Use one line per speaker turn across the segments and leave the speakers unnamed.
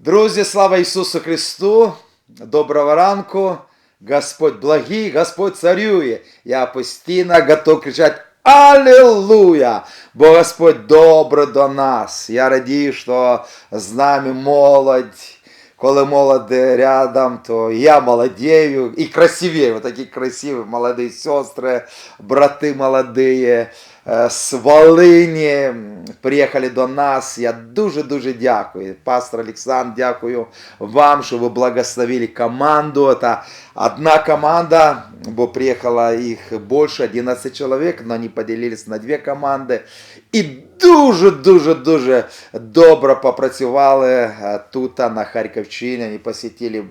Друзі, слава Ісусу Христу! Доброго ранку! Господь благий, Господь царює. Я постійно готов кричати Аллилуйя! Бо Господь добрий до нас. Я радію, що з нами молодь. Коли молоді рядом, то я молодею і красивею. Вот такі красиві молоді сестри, брати молоді е, з Волині приїхали до нас. Я дуже-дуже дякую. Пастор Олександр, дякую вам, що ви благословили команду. Це одна команда, бо приїхало їх більше, 11 чоловік, але вони поділились на дві команди. І дуже-дуже-дуже добре попрацювали е, тут, на Харківщині. Вони посетили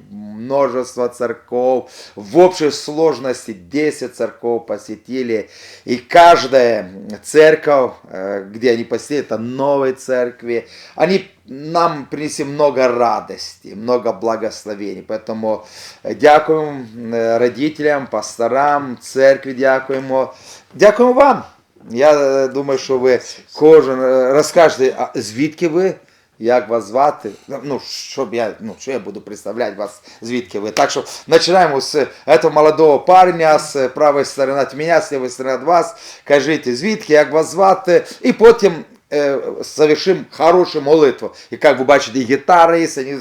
множество церков. В общей сложности 10 церков посетили. И каждая церковь, э, где они посетили, это новые церкви. Они нам принесли много радости, много благословений. Поэтому э, дякуємо э, родителям, пасторам, церкві дякуємо. Дякуємо вам. Я е, думаю, що ви кожен е, розкажете, а звідки ви, як вас звати. Ну, щоб я, ну, що я буду представляти вас, звідки ви. Так що починаємо з цього молодого парня, з правої сторони від мене, з лівої сторони від вас. Кажіть, звідки, як вас звати, і потім е, совершим хорошу молитву. І як ви бачите, і гітари вони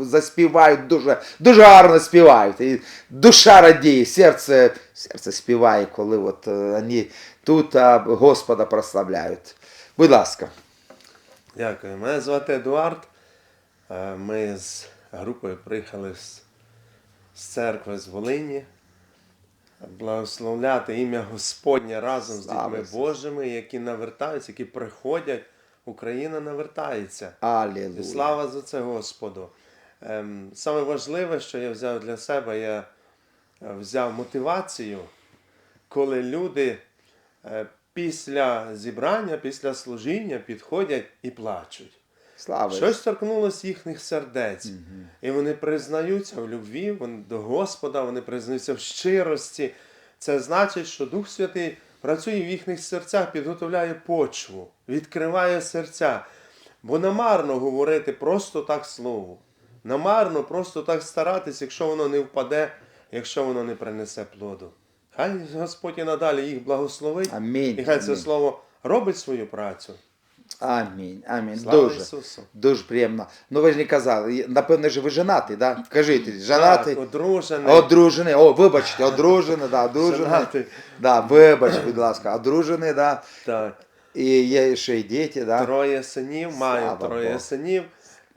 заспівають дуже, дуже гарно співають. І душа радіє, серце, серце співає, коли от, е, вони тут Господа прославляють. Будь ласка.
Дякую. Мене звати Едуард. Е, Ми з групою приїхали з, церкви з Волині. Благословляти ім'я Господнє разом з дітьми Божими, які навертаються, які приходять. Україна навертається.
Алілуя.
слава за це Господу. Ем, саме важливе, що я взяв для себе, я е, взяв мотивацію, коли люди е, після зібрання, після служіння підходять і плачуть.
Слава
Щось торкнулося їхніх сердець. І вони признаються в любві вони до Господа, вони признаються в щирості. Це значить, що Дух Святий працює в їхніх серцях, підготовляє почву, відкриває серця. Бо намарно говорити просто так слово. Намарно просто так старатись, якщо воно не впаде, якщо воно не принесе плоду. Хай Господь і надалі їх благословить,
Амінь,
і хай це
амінь.
слово робить свою працю.
Амінь. Амінь.
Слава
дуже.
Ісусу!
Дуже приємно. Ну ви ж не казали, напевно, ж ви женатий, да? Кажіть, женатий,
Так, одружений.
одружений, о, вибачте, одружений, да, одружений.
Женатий.
Да, вибач, будь ласка, одружений, да.
Так.
І є ще й діти, да.
Троє синів, маю
Слава
троє
Богу.
синів.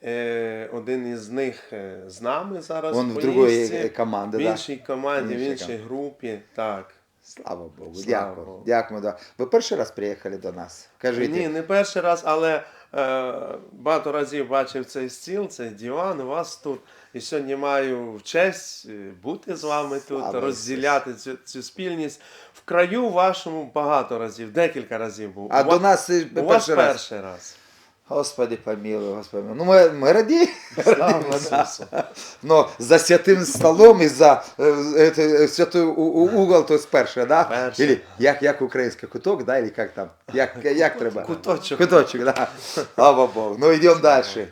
Е, один із них е, з нами зараз.
Он в другої команди,
в іншій команді,
В іншій
групі. Так.
Слава Богу,
Слава
дякую.
Богу.
Да. Ви перший раз приїхали до нас? Кажіть.
Ні, не перший раз, але е, багато разів бачив цей стіл, цей диван у вас тут. І сьогодні маю в честь е, бути з вами тут, розділяти цю, цю спільність. В краю вашому багато разів, декілька разів був.
А
у
до
вас,
нас
у вас
раз.
перший раз.
Господи помилуй, Господи. Ну ми, ми раді.
Слава Ісусу.
Но за святим столом і за е, е, е, святий у- у- угол, то перше, да?
Перше.
Или як, як український куток, да? Или як там? Як, як треба?
Куточок.
Куточок, да. Слава Богу. Ну йдемо далі.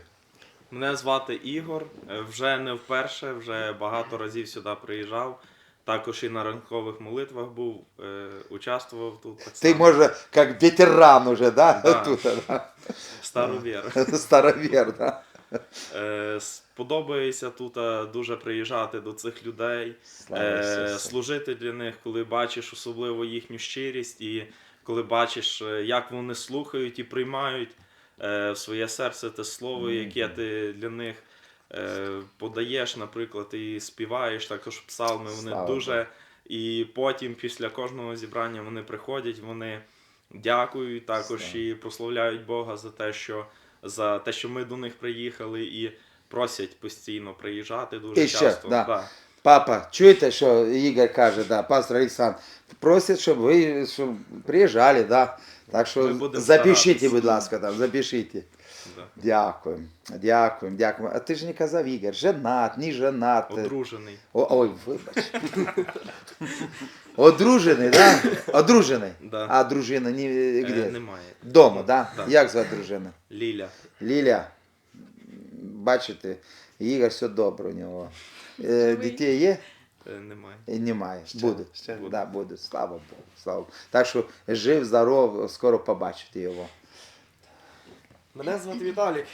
Мене звати Ігор. Е, Вже не вперше, вже багато разів сюди приїжджав. Також і на ранкових молитвах був, е, участвував тут. Так
Ти,
само.
може, як ветеран уже, да?
Да.
Тут, да?
Старовір.
Старовір, да?
Е, Сподобається тут е, дуже приїжджати до цих людей,
Слава
е,
Ісусу.
служити для них, коли бачиш особливо їхню щирість, і коли бачиш, е, як вони слухають і приймають е, в своє серце те слово, яке ти для них подаєш, наприклад, і співаєш також псалми. Вони
Слава
дуже. І потім, після кожного зібрання, вони приходять, вони дякують також
Слава.
і прославляють Бога за те, що за те, що ми до них приїхали, і просять постійно приїжджати дуже
І ще,
часто.
да. Папа, чуєте, що Ігор каже, да, пастор Олександр, просять, щоб ви щоб приїжджали, да. Так що запишіть, будь ласка, там, запишіть.
Да.
Дякуємо, дякуємо, дякуємо. А ти ж не казав, Ігор, женат, не женат.
Одружений.
О, ой, вибач. Одружений, да? Одружений.
Да.
А дружина не,
Е, немає.
Дома, да?
Да.
Як звати дружина?
Ліля.
Ліля. бачите, Ігор все добре у нього. Е, Дітей є?
Е, Немає.
І Немає.
Ще,
Будуть.
ще.
Да, будуть. Слава Богу. Слава Богу. Так що жив, здоров, скоро побачите його.
Мене звати Віталік.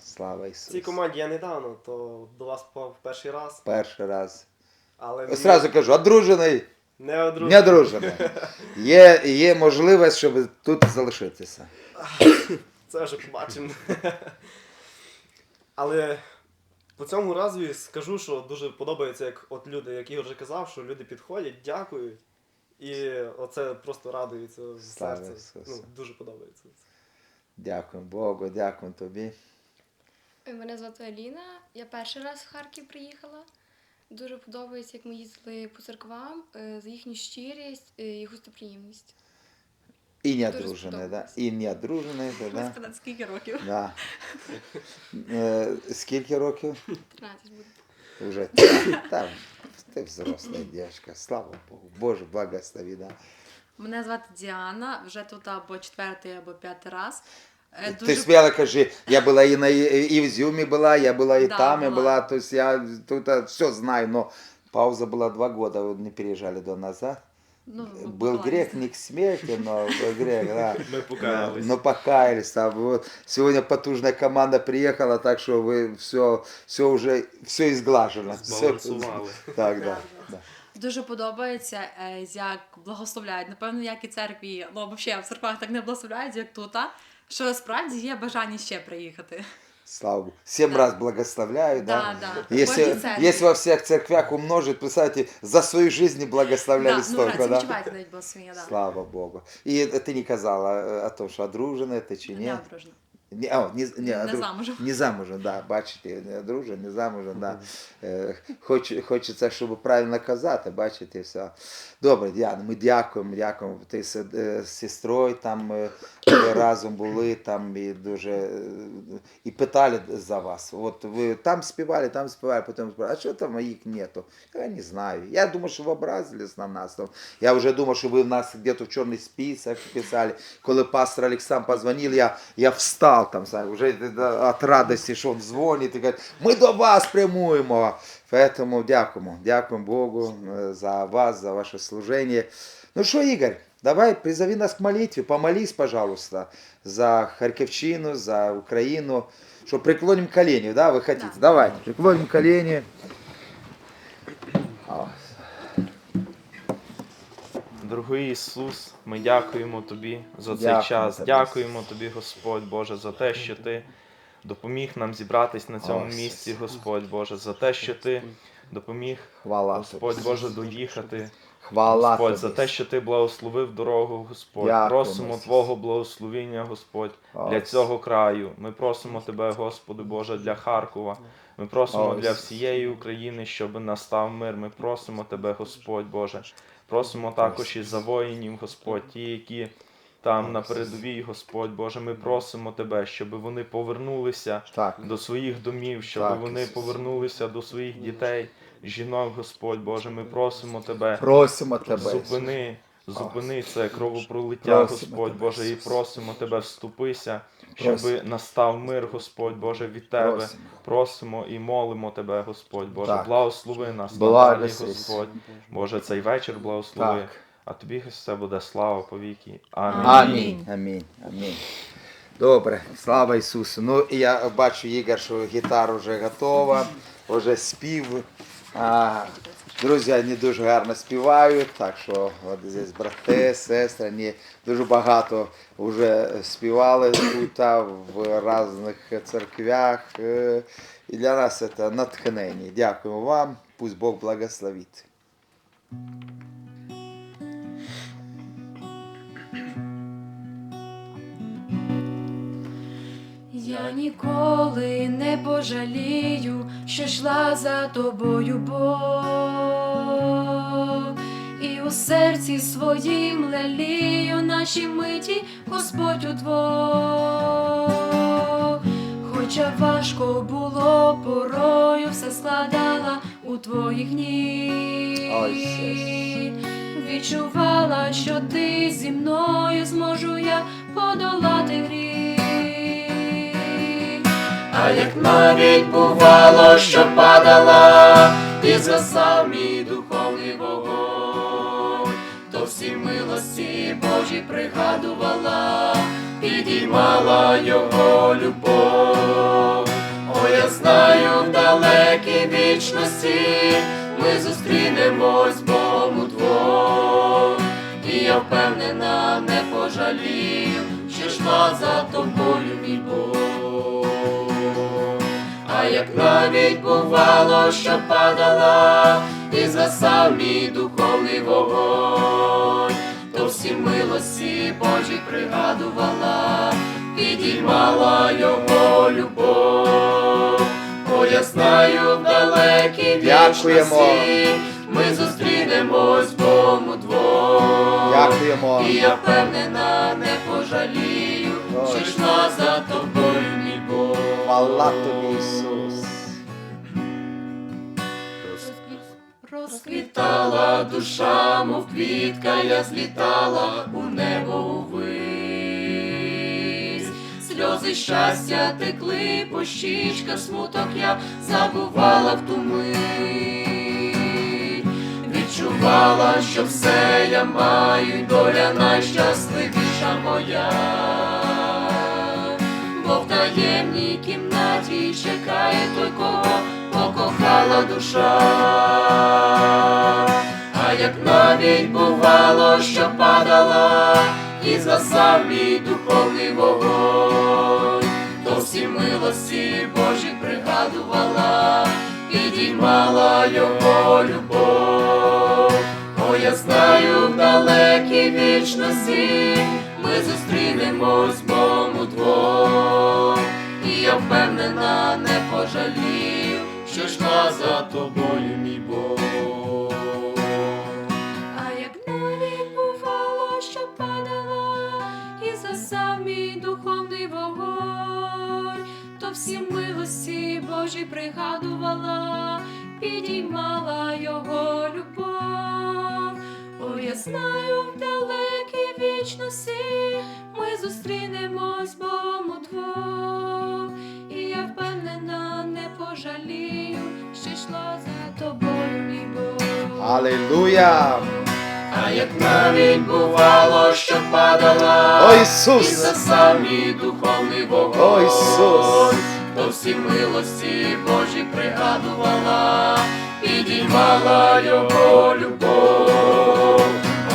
Слава
В цій команді я недавно, то до вас попав перший раз,
Перший раз.
але мені
Сразу кажу, одружений,
не
не
одружений.
одружений. Є, є можливість, щоб тут залишитися.
Це вже побачимо. Але по цьому разу скажу, що дуже подобається, як от люди, як Ігор вже казав, що люди підходять, дякують. І оце просто радується в
Слава. Ісусу.
Ну, дуже подобається.
Дякую Богу, дякую тобі.
Мене звати Аліна. Я перший раз в Харків приїхала. Дуже подобається, як ми їздили по церквам, е, за їхню щирість е, і гостоприємність.
І не
Дуже
одружений, да? І не одружений, да?
сказати, скільки років?
Да. Е, скільки років?
13 буде.
Уже там, ти взросла дівчинка, слава Богу. Боже, благослови, да.
Мене звати Діана, вже тут або четвертий, або п'ятий раз. Е,
Ти смело кажи, я була і, на, і в Зюмі була, я була і
Да,
там, і
була.
була, то есть я тут все знаю, но пауза была два года, вы не переезжали до назад.
ну,
Был грех не к смерти, но был грех, да.
Ми покаялись.
Но покаялись там. Вот. Сегодня потужная команда приехала, так что вы все, все уже, все изглажено. Всё-
Збалансували.
Так, да. да.
Дуже подобається, е, як благословляють. Напевно, як і церкві, ну або ще в церквах так не благословляють, як тут, а, що справді є бажання ще приїхати.
Слава Богу. Семь
Да.
раз благословляю, да.
Да, да.
Если,
Кожній церкві.
если во всех церквях умножить, представьте, за свою жизнь не благословляли
да, ну,
столько,
це
да?
відчувається навіть благословення, да.
Слава Богу. И ты не казала э, о том, что одружена ты чи
Не
ні?
одружена.
Не, а, не, не,
Не
одру-
замужем.
Не замужем, да, бачите, не одружен, не замужем, да. Е, Хоч, хочеться, щоб правильно казати, бачите, все. Добре, Діана, ми дякуємо, дякуємо. Ти з, е, з сестрою там ви разом були, там і дуже і питали за вас. От ви там співали, там співали, потім співали, а що там їх нету? Я не знаю. Я думаю, що ви образились на нас. Там. Я вже думав, що ви в нас где-то в чорний список писали. Коли пастор Олександр позвонив, я, я встав там, знаєш, вже від радості, що він дзвонить і каже, ми до вас прямуємо. Поэтому дякуємо, дякуємо Богу е, за вас, за ваше служение. Ну що, Ігор, давай призови нас к молитве, помолись, пожалуйста, за Харьковщину, за Украину, что преклоним колени, да, вы хотите?
Да.
Давайте, преклоним колени.
Дорогий Ісус, ми дякуємо Тобі за цей
Дякую
час.
тобі.
Дякуємо Тобі, Господь Боже, за те, що Ти допоміг нам зібратись на цьому
Ось.
місці, Господь Боже, за те, що Ти допоміг,
Хвала
Господь
тобі.
Боже, доїхати.
Хвала
Господь, за те, що ти благословив дорогу, Господь.
Дякуємо,
Просимо
Ісус.
Твого благословіння, Господь, для цього краю. Ми просимо Тебе, Господи Боже, для Харкова. Ми просимо
Ось.
для всієї України, щоб настав мир. Ми просимо Тебе, Господь Боже. Просимо також і за воїнів, Господь, ті, які там на передовій, Господь Боже. Ми просимо Тебе, щоб вони повернулися
Так,
до своїх домів, щоб
Так,
вони повернулися до своїх дітей, жінок, Господь Боже. Ми просимо Тебе.
просимо тебе.
Зупини, зупини це кровопролиття, Господь Боже, і просимо Тебе, вступися, щоб настав мир, Господь Боже, від Тебе.
Просимо.
І молимо Тебе, Господь Боже. Благослови нас,
Благослови.
Господь. Боже, цей вечір благослови. А тобі все буде слава повіки. Амінь.
Амінь. Амінь. Амінь. Добре, слава Ісусу. Ну, і я бачу, Ігор, що гітара вже готова, вже спів. А, друзі, вони дуже гарно співають, так що от здесь брати, сестри, вони дуже багато вже співали тут в різних церквях. Е, І для нас це натхнення. Дякуємо вам. Пусть Бог благословить.
Я ніколи не пожалію, що йшла за тобою, Бог. І у серці своїм лелію наші миті, Господь удвох. Хоча важко було порою, все складала у твоїх ніг. Відчувала, що ти зі мною зможу я подолати гріх.
А як навіть бувало, що падала, і згасав мій духовний вогонь, то всі милості Божі пригадувала, підіймала його любов. О, я знаю, в далекій вічності ми зустрінемось Богом удвох. І я впевнена, не пожалію, що йшла за тобою, мій Бог. А як навіть бувало, що падала, і згасав мій духовний вогонь, то всі милості Божі пригадувала, підіймала його любов. О, я знаю, в далекій вічності ми зустрінемось Богом удвох.
Дякуємо.
І я впевнена, не пожалію, що йшла за тобою.
Хвала Ісус.
Розквітала душа, мов квітка, я злітала у небо увись. Сльози щастя текли по щічках, смуток я забувала в ту мить. Відчувала, що все я маю, доля найщасливіша моя. Бо в таємній кімнаті чекає той, кого покохала душа. А як навіть бувало, що падала, і згасав мій духовний вогонь, то всі милості Божі пригадувала, підіймала його любов. О, я знаю, в далекій вічності ми зустрінемось
пригадувала, підіймала його любов. О, я знаю, в далекій вічності ми зустрінемось Богом удвох, і я впевнена, не пожалію, що йшла за тобою, мій Бог.
Алілуя!
А як навіть бувало, що падала,
О,
і
Ісус!
засав мій духовний вогонь,
О, Ісус!
То всі милості Божі пригадувала, підіймала його любов.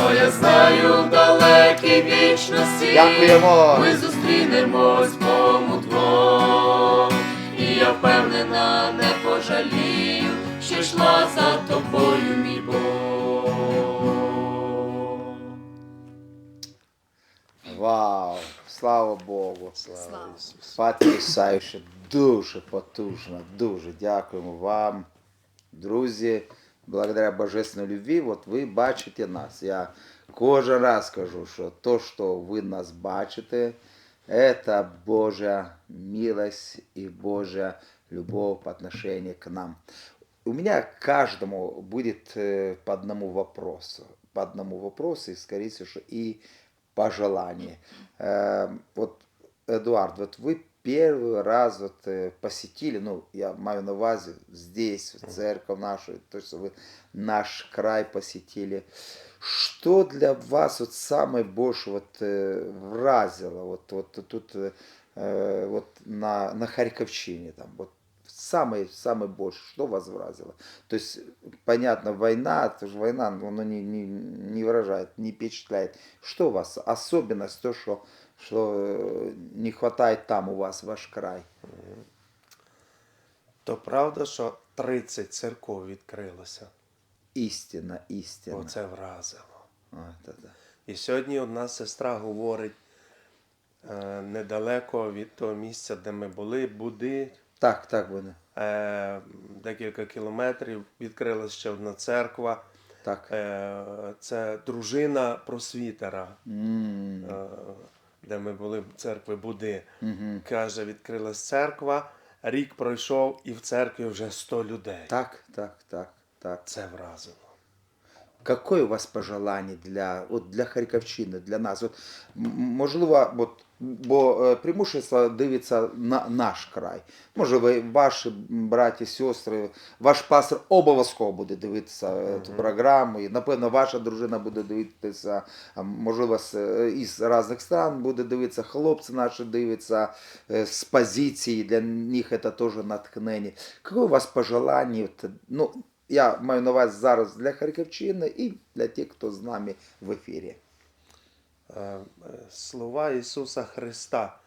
О, я знаю, в далекій вічності
Дякуємо!
ми зустрінемось Богом удвох. І я впевнена, не пожалію, що йшла за тобою, мій Бог.
Вау! Слава Богу!
Слава.
Потрясающе, дуже потужно, дуже дякуємо вам, друзі. Благодаря Божественной любви, вот ви бачите нас. Я кожен раз кажу, що то, що ви нас бачите, это Божья милость и Божья любовь по отношению к нам. У меня каждому будет э, по одному вопросу. По одному вопросу, и, скорее всего, что и пожелание. Э, Вот, Эдуард, вот вы первый раз вот э, посетили, ну, я маю на увазі здесь, в церковь нашу, то есть вы наш край посетили. Что для вас вот самое больше вот э, вразило вот, вот тут э, вот на, на Харьковщине там, вот самое, самое больше, что вас вразило? То есть, понятно, война, это же война, она не, не, не выражает, не впечатляет. Что вас? Особенность, то, что, что э, не хватает там у вас, ваш край.
То правда, що 30 церков відкрилося.
Истина, истина.
Оце вразило.
А, это да.
І сьогодні одна сестра говорить е, недалеко від того місця, де ми були, Буди,
Так, так буде.
е, декілька кілометрів, відкрилася ще одна церква.
Так.
Е, це дружина просвітера, е, де ми були в церкви Буди.
мгм.
Каже, відкрилась церква, рік пройшов, і в церкві вже 100 людей.
Так, так, так, так.
Це вразило.
Какое у вас пожелання для, от, для Харківщини, для нас? От, можливо, от, бо е, примушується дивиться на наш край. Може, ви, ваші браті, сестри, ваш пастор обов'язково буде дивитися е, цю програму, і напевно ваша дружина буде дивитися, можливо, з, е, із різних стран буде дивитися, хлопці наші дивляться е, з позиції, для них це теж натхнення. Какое у вас пожелання? Ну, я маю на увазі зараз для Харківщини і для тих, хто з нами в ефірі.
Е, е, Слова Ісуса Христа.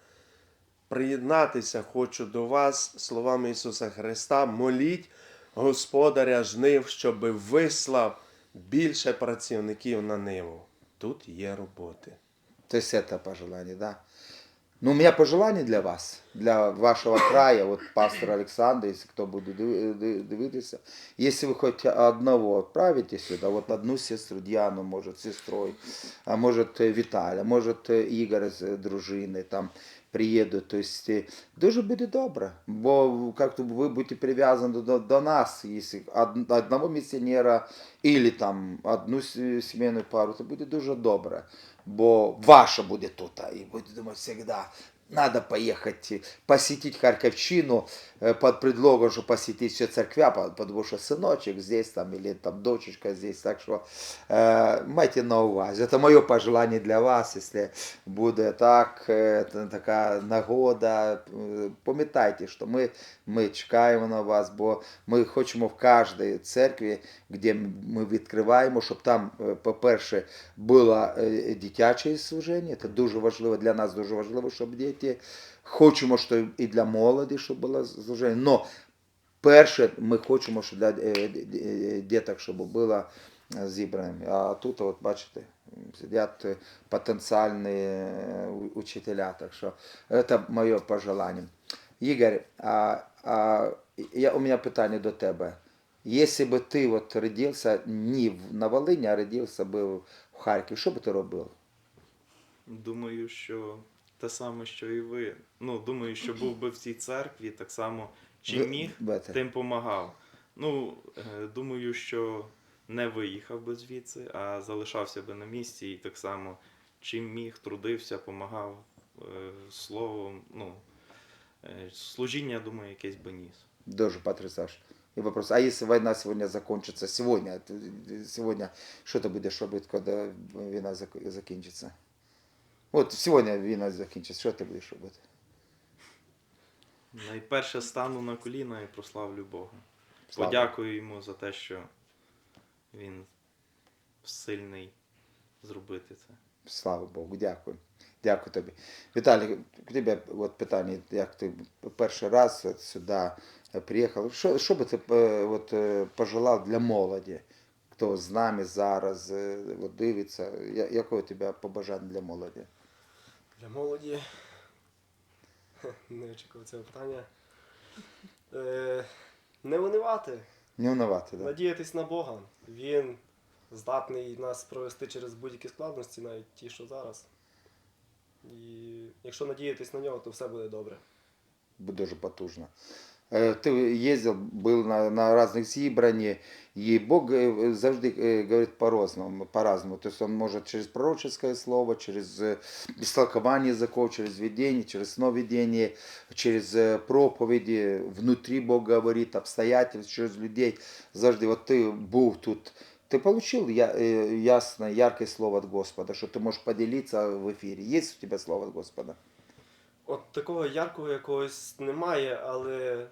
Приєднатися хочу до вас словами Ісуса Христа. Моліть Господаря жнив, щоби вислав більше працівників на ниву. Тут є роботи.
То есть это пожелание, да? Ну, у меня пожелание для вас, для вашего края, вот пастор Александр, если кто будет, дивитися. Якщо ви хоч одного відправите сюди, вот одну сестру Диану, может сестрой, а может э, Віталя, может э, Ігор с э, дружиной там приедут, то есть, дуже будет добре, бо как-то вы будете привязаны до, до нас, якщо одного миссионера или там одну сімейну пару, то буде дуже добре. bo vaša bude tota i budete domoći svega da надо поехать посетить Харьковщину э, под предлогом, что посетить все церквя, по- потому что сыночек здесь там или там дочечка здесь. Так что э, майте на увазі. Это мое пожелание для вас, если буде так, э, та- така нагода. Э, Пам'ятайте, що ми, ми чекаємо на вас, бо ми хочемо в кожній церкві, де ми відкриваємо, щоб там, е, по-перше, було е, дитяче служіння. Це дуже важливо для нас, дуже важливо, щоб діти. Хочемо, що і для молоді, щоб було служіння. Но перше, ми хочемо, щоб для е, д- д- діток, щоб було е, зібраним. А тут, от бачите, сидять е, потенціальні е, у- учителя. Так що це моє пожелання. Ігор, а, а, я, у мене питання до тебе. Если бы ты вот родился не в- на Волыни, а родился бы в Харкові, що би ти робив?
Думаю, що те саме, що і ви. Ну, думаю, що був би в цій церкві, так само чим міг, тим помагав. Ну, е, думаю, що не виїхав би звідси, а залишався би на місці і так само чим міг, трудився, помагав е, словом. Ну, е, служіння, думаю, якесь би ніс.
Дуже потрясаешь. И вопрос, а если война сегодня закончится, сегодня, ты- сегодня, что ты будешь робити, когда війна зак- Вот сегодня війна закінчиться, що ти будеш робити?
Найперше стану на коліна і прославлю Бога.
Слава.
Подякую йому за те, що він сильний зробити це.
Слава Богу, дякую. Дякую тобі. Віталій, к тебе от питання, як ти перший раз от сюди приїхав. Що, що би ти е, от, е, пожелав для молоді? Хто з нами зараз е, от, дивиться? Я- Яке у тебе побажання для молоді?
Для молоді. Не очікував цього питання. Е, не унивати,
Не унувати, да?
надіятись на Бога. Він здатний нас провести через будь-які складності, навіть ті, що зараз. І якщо надіятись на нього, то все буде добре.
Буде дуже потужно. Е, Ти їздив, був на, на різних зібраннях, і Бог е, завжди е, говорить по-разному. по-разному. Тобто він може через пророческое слово, через е, істолкование языков, через видение, через сновидение, через проповіді, внутрі Бог говорить, обстоятельств, через людей. Завжди, от ти був тут, ти получил ясное, яркое слово от Господа, що ти можеш поділитися в ефірі. Є у тебе слово от Господа?
От такого яркого якогось немає, але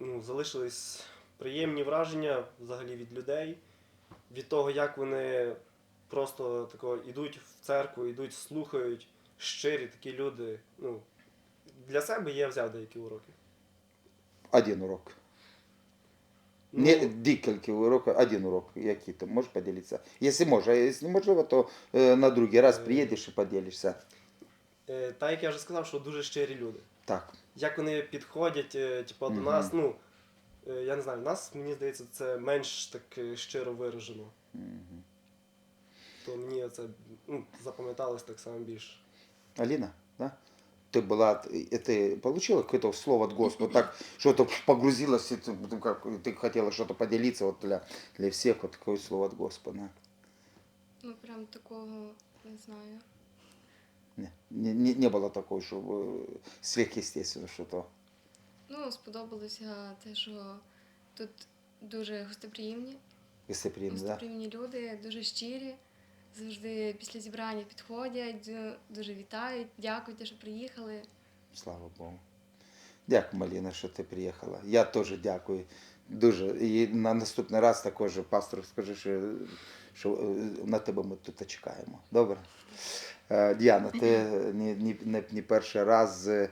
ну, залишились приємні враження взагалі від людей, від того, як вони просто тако йдуть в церкву, йдуть, слухають, щирі такі люди. Ну, для себе я взяв деякі уроки.
Один урок.
Ну,
Не декілька уроків, один урок, який ти можеш поділитися. Якщо можеш, а якщо неможливо, то е, на другий раз
Е.
приїдеш і поділишся.
е, та як я вже сказав, що дуже щирі люди.
Так
Як вони підходять, е, типу, до
Мгм.
нас, ну, е, я не знаю, в нас, мені здається, це менш так е, щиро виражено.
Мгм.
То мені це ну, запам'яталось так само більше.
Алина, да? Ты была, э, ты получила какое-то слово от Господа, так что-то погрузилась, и ты, ну, как, ты хотела что-то поделиться вот для, для всех, вот такое слово от Господа.
Ну, прям такого не знаю.
Не, не, не, не было такого, что э, сверхъестественно что-то.
Ну, сподобалося те, що тут дуже гостеприємні,
Гостеприимно, да?
гостеприємні люди, дуже щирі. Завжди після зібрання підходять, ду- дуже вітають, дякують, що приїхали.
Слава Богу. Дякую, Маліна, що ти приїхала. Я теж дякую. Дуже. І на наступний раз також пастор скажи, що, що е, на тебе ми тут чекаємо. Добре? Е, Діана, ти не, не, не, не перший раз е,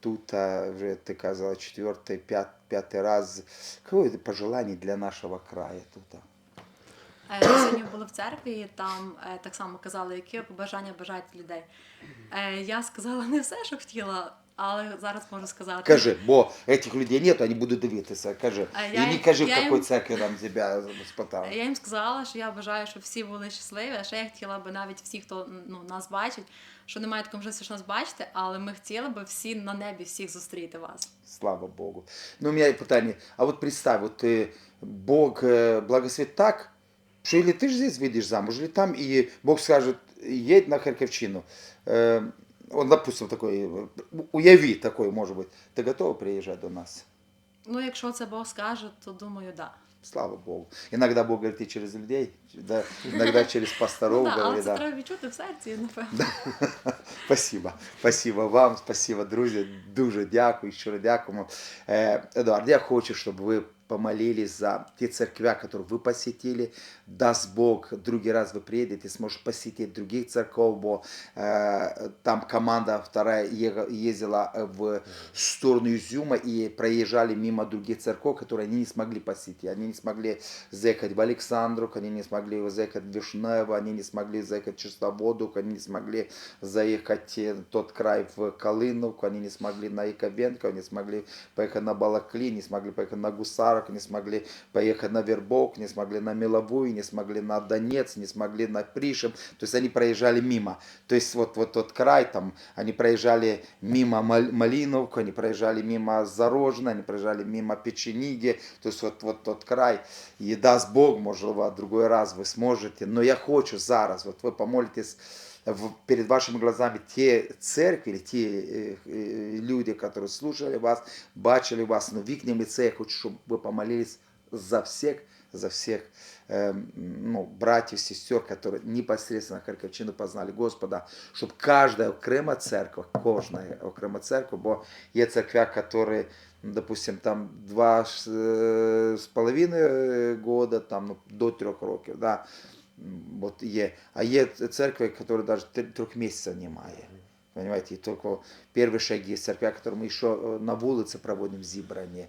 тут, а вже ти казала, четвертий, п'ят, п'ятий раз. Какое пожелання для нашого краю тут?
Е, Сьогодні були в церкві, і там е, так само казали, які побажання бажають людей. Е, Я сказала не все, що хотіла, але зараз можу сказати.
Кажи, бо этих людей нет, вони будуть дивитися. Кажи.
А
І
я
не
їм-
кажи, в
я
якій
їм-
церкві нам тебе спитали.
Я їм сказала, що я бажаю, щоб всі були щасливі, а ще я хотіла би навіть всі, хто ну, нас бачить, що немає такої можливості, що нас бачити, але ми хотіли би всі на небі всіх зустріти вас.
Слава Богу. Ну, у меня питание. А вот представь, вот э, Бог э, благословит так, что или ты же здесь выйдешь замуж, или там, и Бог скажет, едь на Харьковщину. Э, он, допустим, такой, э, уяви такой, может быть. Ты готова приезжать до нас?
Ну, якщо це Бог скаже, то думаю, да.
Слава Богу. Иногда Бог говорит и через людей, да, иногда через пасторов
Ну, да, але
говорит,
це
да.
треба відчути в серці, напевно.
Спасибо. Спасибо вам, спасибо, друзі. Дуже дякую, щиро дякуємо. Е, Едуард, я хочу, щоб ви помолились за те церквя, которые вы посетили. Даст Бог, другий раз вы приедете, сможете посетить других церков, бо э, там команда вторая ездила э, в сторону Изюма и проезжали мимо других церков, которые они не смогли посетить. Они не смогли заехать в Александровку, они не смогли заехать в Вишнево, они не смогли заехать в Чистоводук, они не смогли заехать э, тот край в Калиновку, они не смогли на Яковенко, они не смогли поехать на Балакли, не смогли поехать на Гусарок, не смогли поехать на Вербок, не смогли на Меловую, не смогли на Донец, не смогли на Пришем. То есть они проезжали мимо. То есть вот, вот тот край, там, они проезжали мимо Мал- Малиновку, они проезжали мимо Зарожна, они проезжали мимо Печениги. То есть вот, вот тот край. И даст Бог, может, в другой раз вы сможете. Но я хочу зараз, вот вы помолитесь в- перед вашими глазами те церкви, или те э, э, люди, которые слушали вас, бачили вас, но в их лице я хочу, чтобы вы помолились за всех, за всех эм, ну, братьев, сестер, которые непосредственно Харківщину познали Господа, щоб каждая окрема церковь, кожна окрема церковь, бо є церквя, которые, ну, допустим, там два с э, с половиною года, там, ну, до трьох років, да, М, от є. А є церкви, які навіть трьох місяців немає. Понимаете, и только первые шаги церквя, которые мы еще э, на вулиці проводимо зібрання,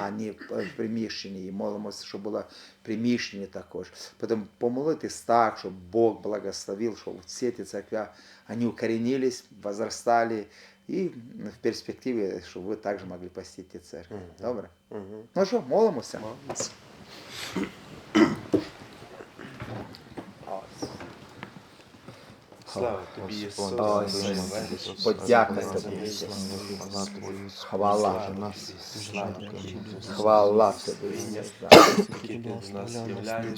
а не в приміщенні. І молимося, щоб було приміщення також. Потім помолитись так, щоб Бог благословил, щоб всі ці церквя, вони укоренились, возрастали, і в перспективі, щоб ви також могли посетити церкву. Добре?
Мгм.
Ну що, молимося?
Слава тобі, Ісус.
Ой, Подяка тобі. Хвала. Хвала тобі.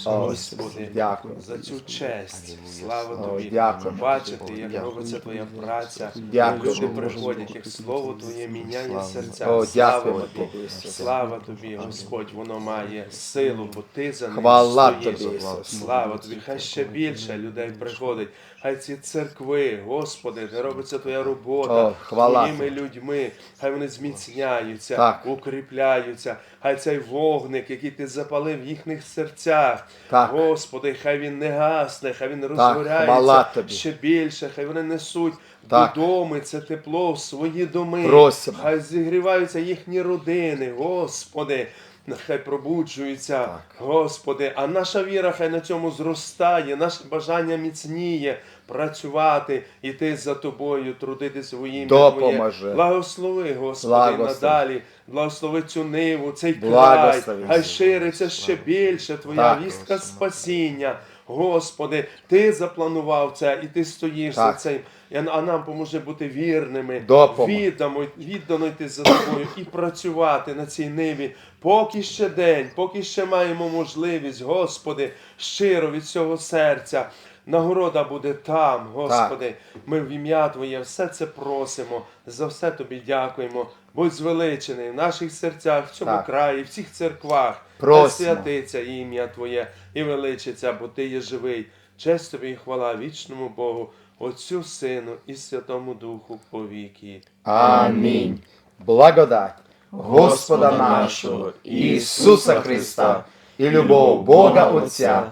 Господи,
дякую.
за цю честь. Слава тобі.
дякую.
Бачити, як робиться твоя праця.
Дякую.
Люди приходять, як слово Твоє міняє серця. Слава тобі.
тобі,
Слава тобі, Господь, воно має силу, бо ти за ним
Хвала тобі, Ісус.
Слава тобі, хай ще більше людей приходить. Хай ці церкви, Господи, де робиться твоя робота
О, хвала
твоїми людьми, хай вони зміцняються,
Так.
укріпляються. Хай цей вогник, який ти запалив в їхніх серцях,
Так.
Господи, хай він не гасне, хай він розгоряється
тобі.
ще більше, хай вони несуть
Так.
додому це тепло в свої доми.
Просимо.
Хай зігріваються їхні родини, Господи. Нехай пробуджуються, Господи, а наша віра хай на цьому зростає, наше бажання міцніє працювати, іти за тобою, трудитися в ім'я
Допоможи.
Благослови, Господи,
Благослови.
надалі, благослови цю ниву, цей край, хай шириться ще більше Твоя
Так.
вістка спасіння. Господи, Ти запланував це, і Ти стоїш
Так.
за цим. А нам поможе бути вірними, віддамо, віддано йти за тобою і працювати на цій ниві, поки ще день, поки ще маємо можливість, Господи, щиро від всього серця. Нагорода буде там, Господи. Ми в ім'я Твоє все це просимо. За все Тобі дякуємо. Будь звеличений в наших серцях, в цьому
Так.
краї, в всіх церквах.
Просимо.
Святиться ім'я Твоє і величиться, бо Ти є живий. Честь тобі і хвала вічному Богу, Отцю, Сину і Святому Духу повіки.
Амінь. Благодать Господа нашого Ісуса Христа і любов Бога Отця